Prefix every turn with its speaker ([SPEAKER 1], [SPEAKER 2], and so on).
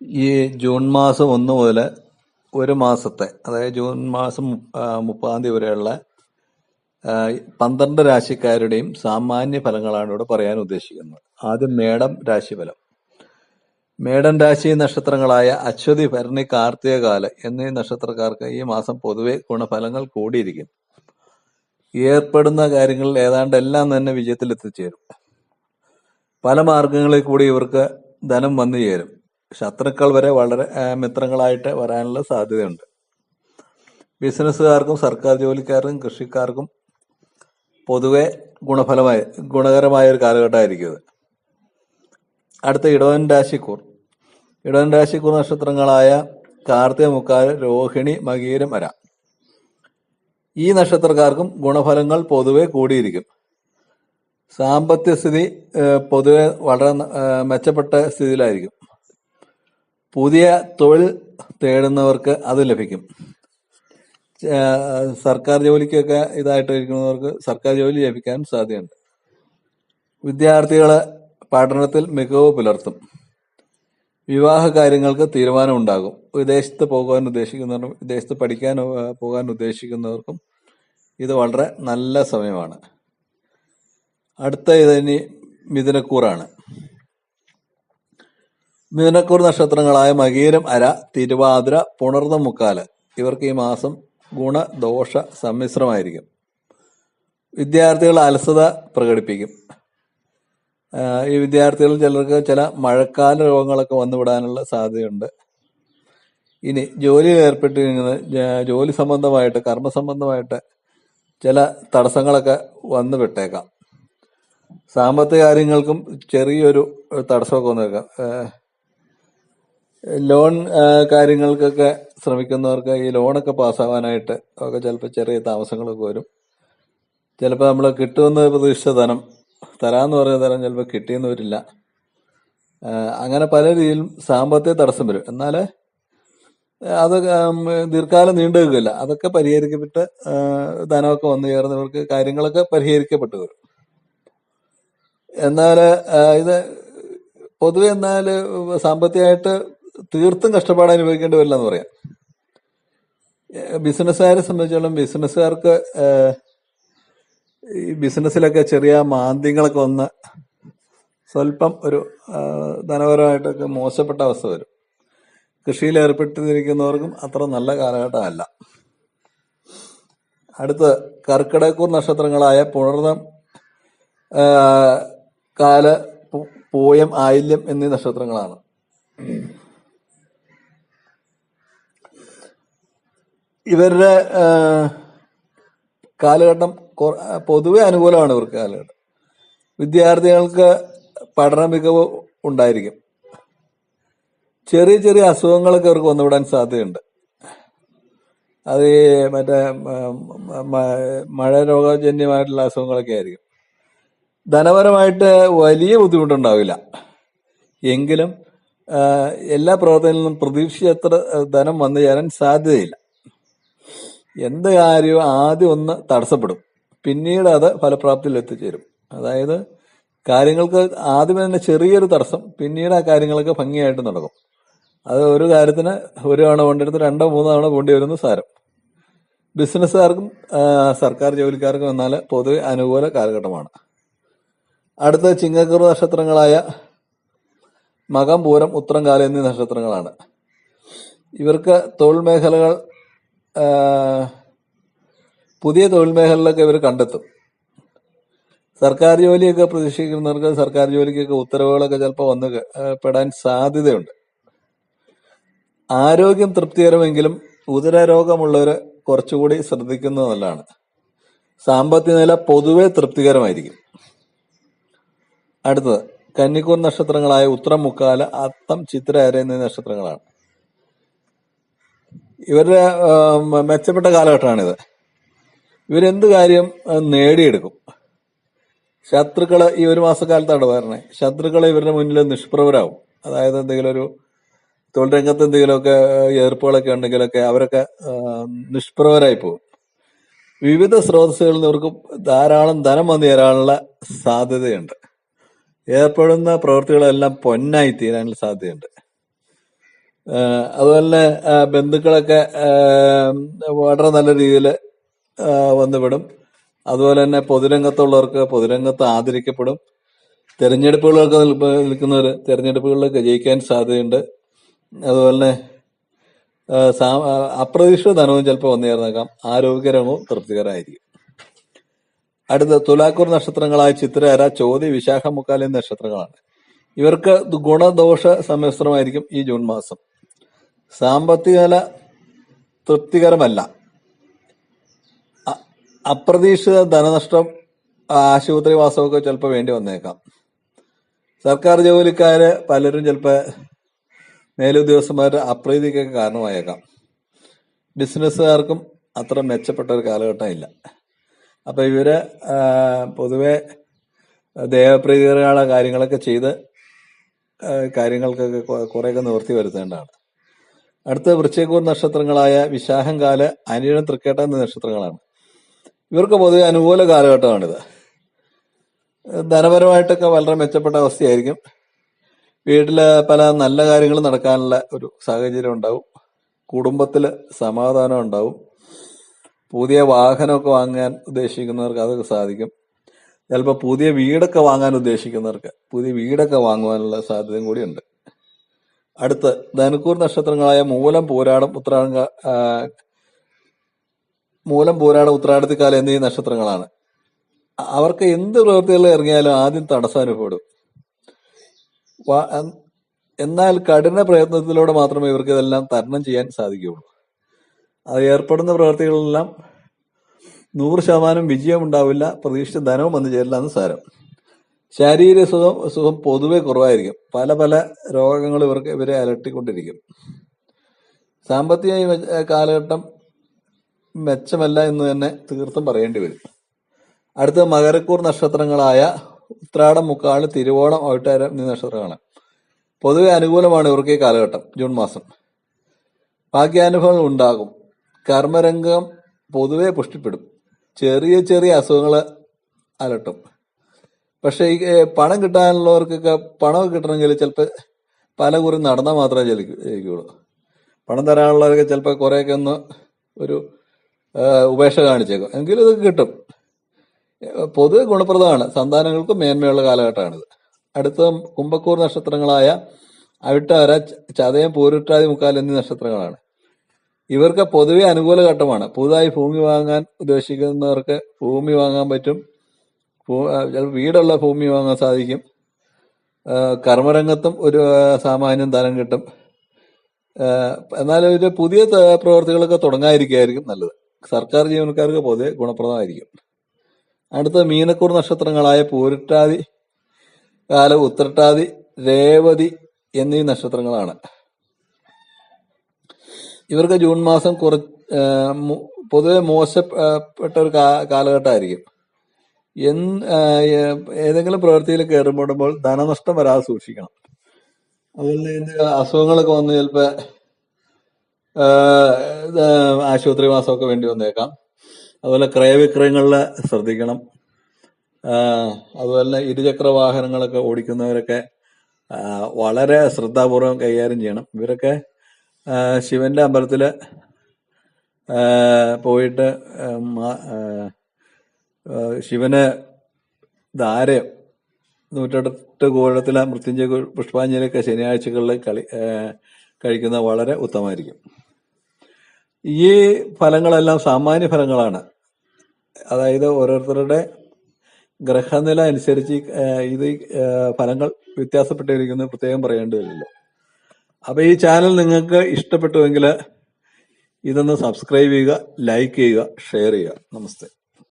[SPEAKER 1] ഈ ജൂൺ മാസം ഒന്ന് മുതൽ ഒരു മാസത്തെ അതായത് ജൂൺ മാസം മുപ്പതാം തീയതി വരെയുള്ള പന്ത്രണ്ട് രാശിക്കാരുടെയും സാമാന്യ ഫലങ്ങളാണ് ഇവിടെ പറയാൻ ഉദ്ദേശിക്കുന്നത്. ആദ്യം മേടം രാശിഫലം. മേടൻ രാശി നക്ഷത്രങ്ങളായ അശ്വതി ഭരണി കാർത്തിക കാല എന്നീ നക്ഷത്രക്കാർക്ക് ഈ മാസം പൊതുവെ ഗുണഫലങ്ങൾ കൂടിയിരിക്കും ഏർപ്പെടുന്ന കാര്യങ്ങളിൽ ഏതാണ്ട് എല്ലാം തന്നെ വിജയത്തിൽ എത്തിച്ചേരും പല മാർഗങ്ങളിൽ കൂടി ഇവർക്ക് ധനം വന്നു ചേരും. ശത്രുക്കൾ വരെ വളരെ മിത്രങ്ങളായിട്ട് വരാനുള്ള സാധ്യതയുണ്ട്. ബിസിനസ്സുകാർക്കും സർക്കാർ ജോലിക്കാർക്കും കൃഷിക്കാർക്കും പൊതുവെ ഗുണഫലമായ ഗുണകരമായ ഒരു കാലഘട്ടമായിരിക്കും ഇത്. അടുത്ത ഇടവൻ രാശിക്കൂർ. ഇടവൻ രാശിക്കൂർ നക്ഷത്രങ്ങളായ കാർത്തിക മുക്കാൽ രോഹിണി മകീരം വര ഈ നക്ഷത്രക്കാർക്കും ഗുണഫലങ്ങൾ പൊതുവെ കൂടിയിരിക്കും. സാമ്പത്തിക സ്ഥിതി പൊതുവെ വളരെ മെച്ചപ്പെട്ട സ്ഥിതിയിലായിരിക്കും. പുതിയ തൊഴിൽ തേടുന്നവർക്ക് അത് ലഭിക്കും. സർക്കാർ ജോലിക്കൊക്കെ ഇതായിട്ട് ഇരിക്കുന്നവർക്ക് സർക്കാർ ജോലി ലഭിക്കാൻ സാധ്യതയുണ്ട്. വിദ്യാർത്ഥികൾ പഠനത്തിൽ മികവ് പുലർത്തും. വിവാഹ കാര്യങ്ങൾക്ക് തീരുമാനമുണ്ടാകും. വിദേശത്ത് പോകാൻ ഉദ്ദേശിക്കുന്നവർക്കും വിദേശത്ത് പഠിക്കാൻ പോകാൻ ഉദ്ദേശിക്കുന്നവർക്കും ഇത് വളരെ നല്ല സമയമാണ്. അടുത്ത ഇതിനി മിഥുനക്കൂറാണ്. മിഥുനക്കൂർ നക്ഷത്രങ്ങളായ മകീരം അര തിരുവാതിര പുണർന്ന മുക്കാൽ. ഇവർക്ക് ഈ മാസം ഗുണദോഷ സമ്മിശ്രമായിരിക്കും. വിദ്യാർത്ഥികൾ അലസത പ്രകടിപ്പിക്കും. ഈ വിദ്യാർത്ഥികൾ ചിലർക്ക് ചില മഴക്കാല രോഗങ്ങളൊക്കെ വന്നുവിടാനുള്ള സാധ്യതയുണ്ട്. ഇനി ജോലിയിൽ ഏർപ്പെട്ടിരിക്കുന്നത് ജ- ജോലി സംബന്ധമായിട്ട് കർമ്മ സംബന്ധമായിട്ട് ചില തടസ്സങ്ങളൊക്കെ വന്നു വിട്ടേക്കാം സാമ്പത്തിക കാര്യങ്ങൾക്കും ചെറിയൊരു തടസ്സമൊക്കെ വന്നേക്കാം. ലോൺ കാര്യങ്ങൾക്കൊക്കെ ശ്രമിക്കുന്നവർക്ക് ഈ ലോണൊക്കെ പാസ്സാവാനായിട്ട് ഒക്കെ ചിലപ്പോൾ ചെറിയ താമസങ്ങളൊക്കെ വരും. ചിലപ്പോൾ നമ്മൾ കിട്ടുമെന്ന് പ്രതീക്ഷിച്ച ധനം തരാമെന്ന് പറയുന്ന തരം ചിലപ്പോൾ കിട്ടിയെന്ന് വരില്ല. അങ്ങനെ പല രീതിയിലും സാമ്പത്തിക തടസ്സം വരും. എന്നാൽ അത് ദീർഘകാലം നീണ്ടു നിൽക്കില്ല അതൊക്കെ പരിഹരിക്കപ്പെട്ട് ധനമൊക്കെ വന്നു ചേർന്നവർക്ക് കാര്യങ്ങളൊക്കെ പരിഹരിക്കപ്പെട്ടു വരും. എന്നാൽ ഇത് പൊതുവെ എന്നാൽ സാമ്പത്തികമായിട്ട് തീർത്തും കഷ്ടപ്പാട് അനുഭവിക്കേണ്ടി വരില്ല എന്ന് പറയാം. ബിസിനസ്സുകാരെ സംബന്ധിച്ചോളം ബിസിനസ്സുകാർക്ക് ഈ ബിസിനസ്സിലൊക്കെ ചെറിയ മാന്ദ്യങ്ങളൊക്കെ വന്ന് സ്വല്പം ഒരു ധനപരമായിട്ടൊക്കെ മോശപ്പെട്ട അവസ്ഥ വരും. കൃഷിയിൽ ഏർപ്പെട്ടിരിക്കുന്നവർക്കും അത്ര നല്ല കാലഘട്ടമല്ല. അടുത്ത് കർക്കിടക്കൂർ നക്ഷത്രങ്ങളായ പുണർന്നം കാല പൂയം ആയില്യം എന്നീ നക്ഷത്രങ്ങളാണ്. ഇവരുടെ കാലഘട്ടം പൊതുവെ അനുകൂലമാണ് ഇവർക്ക് കാലഘട്ടം. വിദ്യാർത്ഥികൾക്ക് പഠന മികവ് ഉണ്ടായിരിക്കും. ചെറിയ ചെറിയ അസുഖങ്ങളൊക്കെ അവർക്ക് വന്നുവിടാൻ സാധ്യതയുണ്ട്. അത് ഈ മറ്റേ മഴ രോഗജന്യമായിട്ടുള്ള അസുഖങ്ങളൊക്കെ ആയിരിക്കും. ധനപരമായിട്ട് വലിയ ബുദ്ധിമുട്ടുണ്ടാവില്ല. എങ്കിലും എല്ലാ പ്രവർത്തനങ്ങളിലും പ്രതീക്ഷിച്ചത്ര ധനം വന്നു ചേരാൻ സാധ്യതയില്ല. എന്ത് കാര്യവും ആദ്യം ഒന്ന് തടസ്സപ്പെടും. പിന്നീട് അത് ഫലപ്രാപ്തിയിൽ എത്തിച്ചേരും. അതായത് കാര്യങ്ങൾക്ക് ആദ്യം തന്നെ ചെറിയൊരു തടസ്സം പിന്നീട് ആ കാര്യങ്ങളൊക്കെ ഭംഗിയായിട്ട് നടക്കും. അത് ഒരു കാര്യത്തിന് ഒരു തവണ കൊണ്ടെടുത്ത് രണ്ടോ മൂന്നോ തവണ കൊണ്ടി വരുന്ന സാരം. ബിസിനസ്സുകാർക്കും സർക്കാർ ജോലിക്കാർക്കും എന്നാൽ പൊതുവെ അനുകൂല കാലഘട്ടമാണ്. അടുത്ത ചിങ്ങക്കുറു നക്ഷത്രങ്ങളായ മകം പൂരം ഉത്രം കാല എന്നീ നക്ഷത്രങ്ങളാണ്. ഇവർക്ക് തൊഴിൽ മേഖലകൾ പുതിയ തൊഴിൽ മേഖലകളൊക്കെ ഇവർ കണ്ടെത്തും. സർക്കാർ ജോലിയൊക്കെ പ്രതീക്ഷിക്കുന്നവർക്ക് സർക്കാർ ജോലിക്കൊക്കെ ഉത്തരവുകളൊക്കെ ചിലപ്പോൾ വന്ന് പെടാൻ സാധ്യതയുണ്ട്. ആരോഗ്യം തൃപ്തികരമെങ്കിലും ഉദരരോഗമുള്ളവർ കുറച്ചുകൂടി ശ്രദ്ധിക്കുന്നത് നല്ലതാണ്. സാമ്പത്തിക നില പൊതുവെ തൃപ്തികരമായിരിക്കും. അടുത്തത് കന്നിക്കൂർ നക്ഷത്രങ്ങളായ ഉത്തരം മുക്കാല അത്തം ചിത്ര എന്നീ നക്ഷത്രങ്ങളാണ്. ഇവരുടെ മെച്ചപ്പെട്ട കാലഘട്ടമാണിത്. ഇവരെന്ത് കാര്യം നേടിയെടുക്കും? ശത്രുക്കൾ ഈ ഒരു മാസക്കാലത്താണ് പറഞ്ഞത് ശത്രുക്കൾ ഇവരുടെ മുന്നിൽ നിഷ്പ്രഭരാകും അതായത് എന്തെങ്കിലും ഒരു തൊഴിൽ രംഗത്ത് എന്തെങ്കിലുമൊക്കെ ഏർപ്പുകളൊക്കെ ഉണ്ടെങ്കിലൊക്കെ അവരൊക്കെ നിഷ്പ്രഭരായി പോകും. വിവിധ സ്രോതസ്സുകളിൽ നിന്ന് ഇവർക്ക് ധാരാളം ധനം വന്നു ചേരാനുള്ള സാധ്യതയുണ്ട്. ഏർപ്പെടുന്ന പ്രവൃത്തികളെല്ലാം പൊന്നായി തീരാനുള്ള സാധ്യതയുണ്ട്. അതുപോലെ തന്നെ ബന്ധുക്കളൊക്കെ വളരെ നല്ല രീതിയിൽ വന്നുവിടും. അതുപോലെ തന്നെ പൊതുരംഗത്തുള്ളവർക്ക് പൊതുരംഗത്ത് ആദരിക്കപ്പെടും. തെരഞ്ഞെടുപ്പുകളൊക്കെ നിൽക്കുന്നവർ തെരഞ്ഞെടുപ്പുകളിലൊക്കെ ജയിക്കാൻ സാധ്യതയുണ്ട്. അതുപോലെ തന്നെ അപ്രതീക്ഷിത ധനവും ചിലപ്പോൾ വന്നു ചേർന്നേക്കാം. ആരോഗ്യകരവും തൃപ്തികരമായിരിക്കും അടുത്ത തുലാക്കൂർ നക്ഷത്രങ്ങളായ ചിത്രര ചോതി വിശാഖ മുക്കാൽ നക്ഷത്രങ്ങളാണ്. ഇവർക്ക് ഗുണദോഷ സമ്മിശ്രമായിരിക്കും ഈ ജൂൺ മാസം. സാമ്പത്തിക നില തൃപ്തികരമല്ല അപ്രതീക്ഷിത ധനനഷ്ടം ആശുപത്രി വാസമൊക്കെ ചിലപ്പോൾ വേണ്ടി വന്നേക്കാം. സർക്കാർ ജോലിക്കാര് പലരും ചിലപ്പോൾ മേലുദ്യോഗസ്ഥന്മാരുടെ അപ്രീതിക്കൊക്കെ കാരണമായേക്കാം. ബിസിനസ്സുകാർക്കും അത്ര മെച്ചപ്പെട്ട ഒരു കാലഘട്ടം ഇല്ല. അപ്പൊ ഇവർ പൊതുവെ ദേവപ്രീതികരമായ കാര്യങ്ങളൊക്കെ ചെയ്ത് കാര്യങ്ങൾക്കൊക്കെ കുറെയൊക്കെ നിവൃത്തി വരുത്തേണ്ടതാണ്. അടുത്ത വൃശ്ചികൂർ നക്ഷത്രങ്ങളായ വിശാഹംകാൽ അനിഴം തൃക്കേട്ട എന്നീ നക്ഷത്രങ്ങളാണ്. ഇവർക്ക് പൊതുവെ അനുകൂല കാലഘട്ടമാണിത്. ധനപരമായിട്ടൊക്കെ വളരെ മെച്ചപ്പെട്ട അവസ്ഥയായിരിക്കും. വീട്ടിൽ പല നല്ല കാര്യങ്ങൾ നടക്കാനുള്ള ഒരു സാഹചര്യം ഉണ്ടാവും. കുടുംബത്തിൽ സമാധാനം ഉണ്ടാവും. പുതിയ വാഹനമൊക്കെ വാങ്ങാൻ ഉദ്ദേശിക്കുന്നവർക്ക് അതൊക്കെ സാധിക്കും. ചിലപ്പോൾ പുതിയ വീടൊക്കെ വാങ്ങാൻ ഉദ്ദേശിക്കുന്നവർക്ക് പുതിയ വീടൊക്കെ വാങ്ങുവാനുള്ള സാധ്യതയും കൂടിയുണ്ട്. അടുത്ത് ധനുക്കൂർ നക്ഷത്രങ്ങളായ മൂലം പോരാടം ഉത്രാടം മൂലം പൂരാടം ഉത്രാടത്തിക്കാലം എന്നീ നക്ഷത്രങ്ങളാണ്. അവർക്ക് എന്ത് പ്രവൃത്തികളിൽ ഇറങ്ങിയാലും ആദ്യം തടസ്സം അനുഭവപ്പെടും. എന്നാൽ കഠിന പ്രയത്നത്തിലൂടെ മാത്രമേ ഇവർക്ക് ഇതെല്ലാം തരണം ചെയ്യാൻ സാധിക്കുകയുള്ളൂ. അത് ഏർപ്പെടുന്ന പ്രവൃത്തികളെല്ലാം നൂറ് ശതമാനം വിജയം ഉണ്ടാവില്ല പ്രതീക്ഷിച്ച ധനവും വന്നു ചേരില്ല എന്ന് സാരം. ശാരീരിക സുഖം സുഖം പൊതുവെ കുറവായിരിക്കും. പല പല രോഗങ്ങൾ ഇവർക്ക് ഇവരെ അലട്ടിക്കൊണ്ടിരിക്കും. സാമ്പത്തിക കാലഘട്ടം മെച്ചമല്ല എന്ന് തന്നെ തീർത്തും പറയേണ്ടി വരും. അടുത്ത മകരക്കൂർ നക്ഷത്രങ്ങളായ ഉത്രാടം മുക്കാൾ തിരുവോണം ഔട്ടാരം എന്നീ നക്ഷത്രങ്ങളാണ്. പൊതുവെ അനുകൂലമാണ് ഇവർക്ക് ഈ കാലഘട്ടം ജൂൺ മാസം. ഭാഗ്യാനുഭവങ്ങൾ ഉണ്ടാകും. കർമ്മരംഗം പൊതുവെ പുഷ്ടിപ്പെടും. ചെറിയ ചെറിയ അസുഖങ്ങൾ അലട്ടും. പക്ഷെ ഈ പണം കിട്ടാനുള്ളവർക്കൊക്കെ പണം കിട്ടണമെങ്കിൽ ചിലപ്പോൾ പല കുറി നടന്നാൽ മാത്രമേ ജയിക്കുള്ളൂ പണം തരാനുള്ളവർക്ക് ചിലപ്പോൾ കുറേയൊക്കെ ഒന്ന് ഒരു ഉപേക്ഷ കാണിച്ചേക്കും. എങ്കിലും ഇതൊക്കെ കിട്ടും. പൊതുവെ ഗുണപ്രദമാണ്. സന്താനങ്ങൾക്ക് മേന്മയുള്ള കാലഘട്ടമാണിത്. അടുത്ത കുംഭക്കൂർ നക്ഷത്രങ്ങളായ അവിട്ടാര ചതയം പൂരുട്ടാതി മുക്കാൽ എന്നീ നക്ഷത്രങ്ങളാണ്. ഇവർക്ക് പൊതുവെ അനുകൂല ഘട്ടമാണ്. പുതുതായി ഭൂമി വാങ്ങാൻ ഉദ്ദേശിക്കുന്നവർക്ക് ഭൂമി വാങ്ങാൻ പറ്റും. വീടുള്ള ഭൂമി വാങ്ങാൻ സാധിക്കും. കർമ്മരംഗത്തും ഒരു സാമാന്യം ധനം കിട്ടും. എന്നാൽ ഒരു പുതിയ പ്രവർത്തികളൊക്കെ തുടങ്ങാതിരിക്കുകയായിരിക്കും നല്ലത്. സർക്കാർ ജീവനക്കാർക്ക് പൊതുവെ ഗുണപ്രദമായിരിക്കും. അടുത്ത മീനക്കൂർ നക്ഷത്രങ്ങളായ പൂരട്ടാതി കാല ഉത്രട്ടാതി രേവതി എന്നീ നക്ഷത്രങ്ങളാണ്. ഇവർക്ക് ജൂൺ മാസം കുറ പൊതുവെ മോശപ്പെട്ട ഒരു കാലഘട്ടമായിരിക്കും. ഏതെങ്കിലും പ്രവൃത്തിയിൽ കയറുമ്പോടുമ്പോൾ ധനനഷ്ടം വരാതെ സൂക്ഷിക്കണം. അതുപോലെ എന്തെങ്കിലും അസുഖങ്ങളൊക്കെ വന്ന് ചിലപ്പോ ആ, ഇത് ആശുപത്രി വാസമൊക്കെ വേണ്ടി വന്നേക്കാം. അതുപോലെ ക്രയവിക്രയങ്ങളിൽ ശ്രദ്ധിക്കണം. അതുപോലെ ഇരുചക്ര വാഹനങ്ങളൊക്കെ ഓടിക്കുന്നവരൊക്കെ വളരെ ശ്രദ്ധാപൂർവം കൈകാര്യം ചെയ്യണം. ഇവരൊക്കെ ശിവന്റെ അമ്പലത്തിൽ പോയിട്ട് ശിവന് ധാര നൂറ്റെട്ട് കോഴത്തിലെ മൃത്യുഞ്ജയ പുഷ്പാഞ്ജലിയൊക്കെ ശനിയാഴ്ചകളിൽ കളി കഴിക്കുന്നത് വളരെ ഉത്തമമായിരിക്കും. ഈ ഫലങ്ങളെല്ലാം സാമാന്യ ഫലങ്ങളാണ്. അതായത് ഓരോരുത്തരുടെ ഗ്രഹനില അനുസരിച്ച് ഇത് ഫലങ്ങൾ വ്യത്യാസപ്പെട്ടിരിക്കുന്നത് പ്രത്യേകം പറയേണ്ടതില്ലല്ലോ അപ്പൊ ഈ ചാനൽ നിങ്ങൾക്ക് ഇഷ്ടപ്പെട്ടുവെങ്കിൽ ഇതൊന്ന് സബ്സ്ക്രൈബ് ചെയ്യുക ലൈക്ക് ചെയ്യുക ഷെയർ ചെയ്യുക. നമസ്തേ.